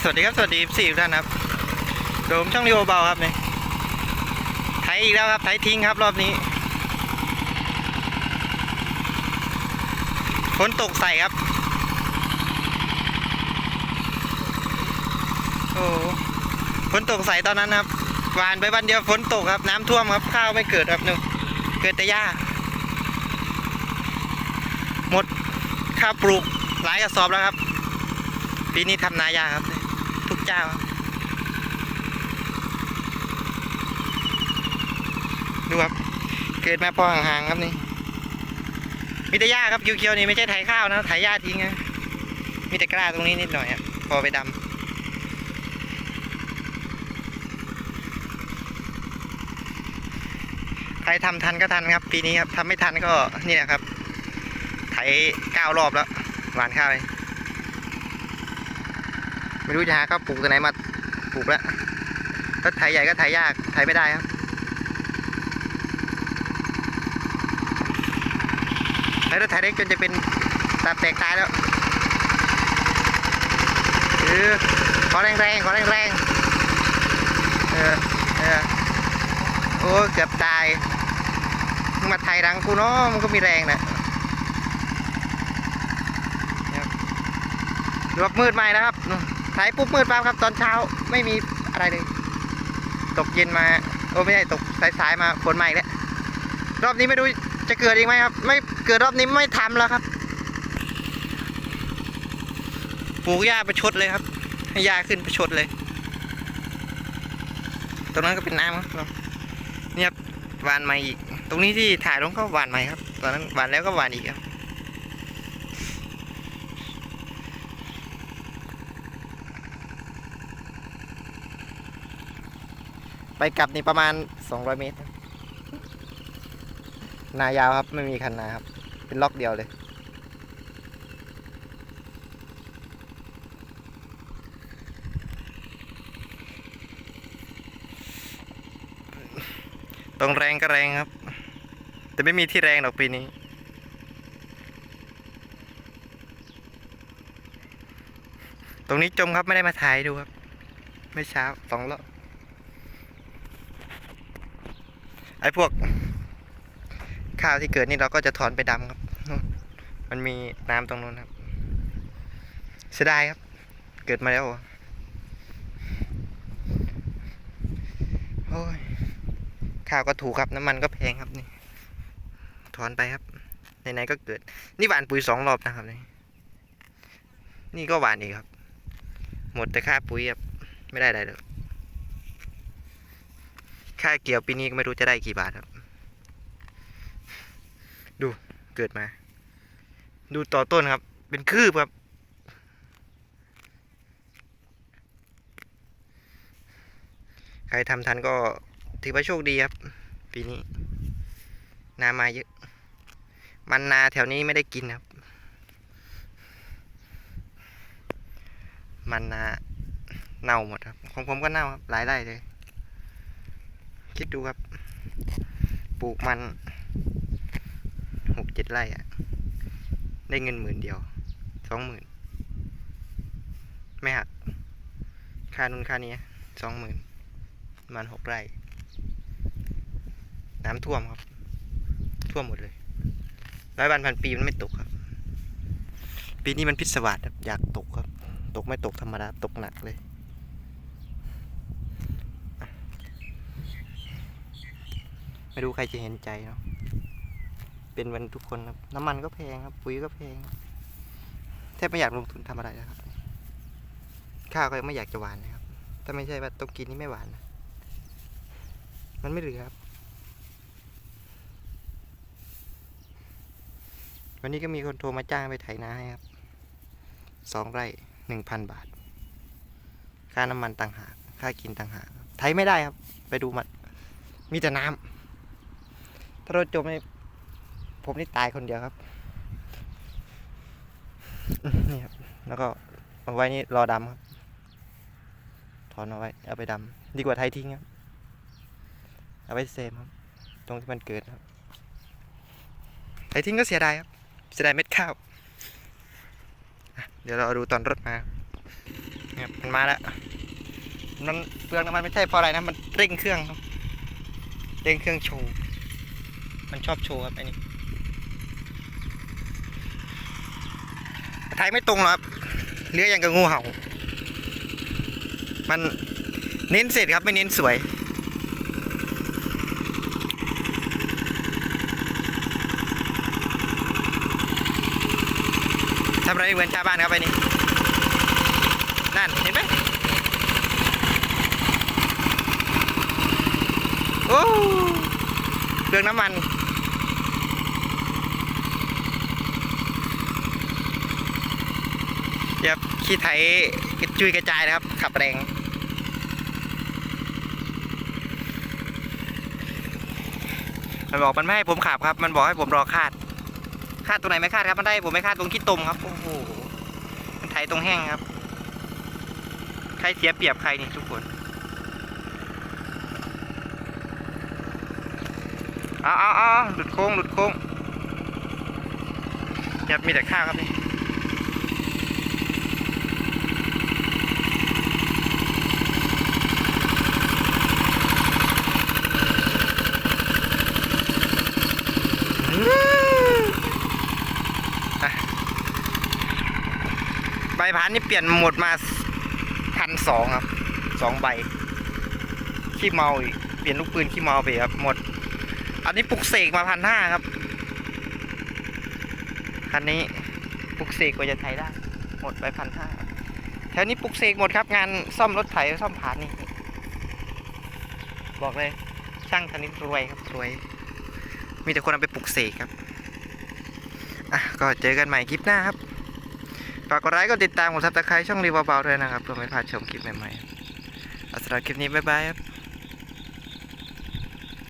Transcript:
สวัสดีครับ สวัสดีสี่ท่านครับโดมช่องรีโอเบาครับนี่ไถอีกแล้วครับไถทิ้งครับรอบนี้ฝนตกใส่ครับ โอ้ฝนตกใส่ตอนนั้นครับหวานไปวันเดียวฝนตกครับ น้ำท่วมครับข้าวไม่เกิดครับหนึ่งเกิดแต่หญ้า หมดข้าวปลูกหลายกระสอบแล้วครับ ปีนี้ทำนายากครับ ทุกเจ้า ดูครับ เกิดมาพอห่างๆครับนี่ มีแต่หญ้าครับเขียวๆนี่ไม่ใช่ไถข้าวนะไถหญ้าทิ้งนะมีแต่กล้าตรงนี้นิดหน่อยครับพอไปดำใครทำทันก็ทันครับ ปีนี้ครับทำไม่ทันก็นี่แหละครับ ไถเก้ารอบแล้ว หวานข้าวเลย ไม่รู้จะหาข้าวปลูกตัวไหนมาปลูกแล้วถ้าไถใหญ่ก็ไถยากไถไม่ได้ครับแล้วถ้าไถเล็กจนจะเป็นตับแตกตายแล้วเออขอแรงๆขอแรงๆเออเออโอ้เกือบตายมาไถรังกูเนาะมันก็มีแรงนะดว่ามืดใหมนะครับ ถ่ายปุ๊บมืดปั๊บครับ ตอนเช้าไม่มีอะไรเลย ตกเย็นมาโอ้ไม่ใช่ตกสายๆมาฝนใหม่แล้วรอบนี้ไม่รู้จะเกิดอีกไหมครับ ไม่เกิดรอบนี้ไม่ทำแล้วครับปลูกหญ้าประชดเลยครับให้หญ้าขึ้นประชดเลย ตรงนั้นก็เป็นน้ำครับนี่ครับหวานใหม่อีก ตรงนี้ที่ถ่ายลงก็หวานใหม่ครับ ตอนนั้นหวานแล้วก็หวานอีกครับ ไปกลับนี่ประมาณ 200 เมตร นายาวครับ ไม่มีคันนาครับ เป็นล็อกเดียวเลย ตรงแรงก็แรงครับ แต่ไม่มีที่แรงหรอกปีนี้ตรงนี้จมครับไม่ได้มาถ่ายดูครับ ไม่เช้าสองรอบ ไอ้พวก ข้าวที่เกิดนี่เราก็จะถอนไปดำครับนู่นมันมีน้ำตรงนู้นครับ เสียดายครับ เกิดมาแล้วโอ้ยข้าวก็ถูกครับน้ำมันก็แพงครับนี่ ถอนไปครับไหนๆก็เกิด นี่หวานปุ๋ยสองรอบนะครับนี่นี่ก็หวานอีกครับ หมดแต่ค่าปุ๋ยครับไม่ได้อะไรเลย ค่าเกี่ยวปีนี้ก็ไม่รู้จะได้กี่บาทครับ ดูเกิดมา ดูต่อต้นครับ เป็นคืบครับ ใครทำทันก็ถือว่าโชคดีครับ ปีนี้ นามาเยอะ มันนาแถวนี้ไม่ได้กินครับ มันนาเน่าหมดครับ ของผมก็เน่าครับหลายไร่เลย คิดดูครับ ปลูกมันหกเจ็ดไร่อะได้เงินหมื่นเดียวสองหมื่นไม่หักค่านุนค่านี้สองหมื่นมันหกไร่ น้ำท่วมครับ ท่วมหมดเลย ร้อยวันพันปีมันไม่ตกครับ ปีนี้มันพิศวาสครับ อยากตกครับ ตกไม่ตกธรรมดา ตกหนักเลย ไม่รู้ใครจะเห็นใจเนาะเป็นวันทุกคนครับน้ำมันก็แพงครับ ปุ๋ยก็แพงแทบไม่อยากลงทุนทำอะไรแล้วครับ ข้าวก็ยังไม่อยากจะหวานนะครับ ถ้าไม่ใช่ว่าต้องกินนี่ไม่หวานนะมันไม่เหลือครับ วันนี้ก็มีคนโทรมาจ้างไปไถนาให้ครับ สองไร่หนึ่งพันบาท ค่าน้ำมันต่างหาก ค่ากินต่างหาก ไถไม่ได้ครับ ไปดูมัน มีแต่น้ำถ้า รถจมนี่ผมนี่ตายคนเดียวครับนี่ครับแล้วก็เอาไว้นี่รอดำครับ ถอนเอาไว้ เอาไปดำดีกว่าไทยทิ้งครับ เอาไว้เซมครับ ตรงที่มันเกิดครับ ไทยทิ้งก็เสียดายครับ เสียดายเม็ดข้าว เดี๋ยวเราดูตอนรถมาครับมันมาแล้วมันเปลืองน้ำมันไม่ใช่เพราะอะไรนะ มันเร่งเครื่องครับ เร่งเครื่องโชว์ มันชอบโชว์ครับไอ้นี่ไทยไม่ตรงหรอกครับเรือยอย่างกับงูเห่า มันเน้นเสร็จครับไม่เน้นสวยทำอะไรเหมือนชาวบ้านครับไอ้นี่นั่นเห็นไหมโอ้เรื่องน้ำมัน เดี๋ยวขี้ไถกระจุยกระจายนะครับ ขับแรงมันบอกมันไม่ให้ผมขับครับ มันบอกให้ผมรอคาด คาดตรงไหนไม่คาดครับ มันได้ผมไม่คาดตรงขี้ตมครับ โอ้โห มันไถตรงแห้งครับ ใครเสียเปรียบใครนี่ทุกคน เอาเอาเอาหลุดโค้งหลุดโค้งยับมีแต่ข้าวครับนี่ อืมอะใบพันนี่เปลี่ยนหมดมาพันสองครับสองใบขี้เมาอีกเปลี่ยนลูกปืนขี้เมาไปครับหมด อันนี้ปลุกเสกมาพันห้าครับคันนี้ปลุกเสกกว่าจะไถได้ หมดไปพันห้าแถวนี้ปลุกเสกหมดครับ งานซ่อมรถไถซ่อมผ่านนี่บอกเลยช่างคันนี้รวยครับรวย มีแต่คนเอาไปปลุกเสกครับอะก็เจอกันใหม่คลิปหน้าครับ ฝากกดไลค์กดติดตามกดซับสไครต์ช่องรีวเบาๆด้วยนะครับเพื่อไม่พลาดชมคลิปใหม่ๆเอาสำหรับคลิปนี้บ๊ายบายครับ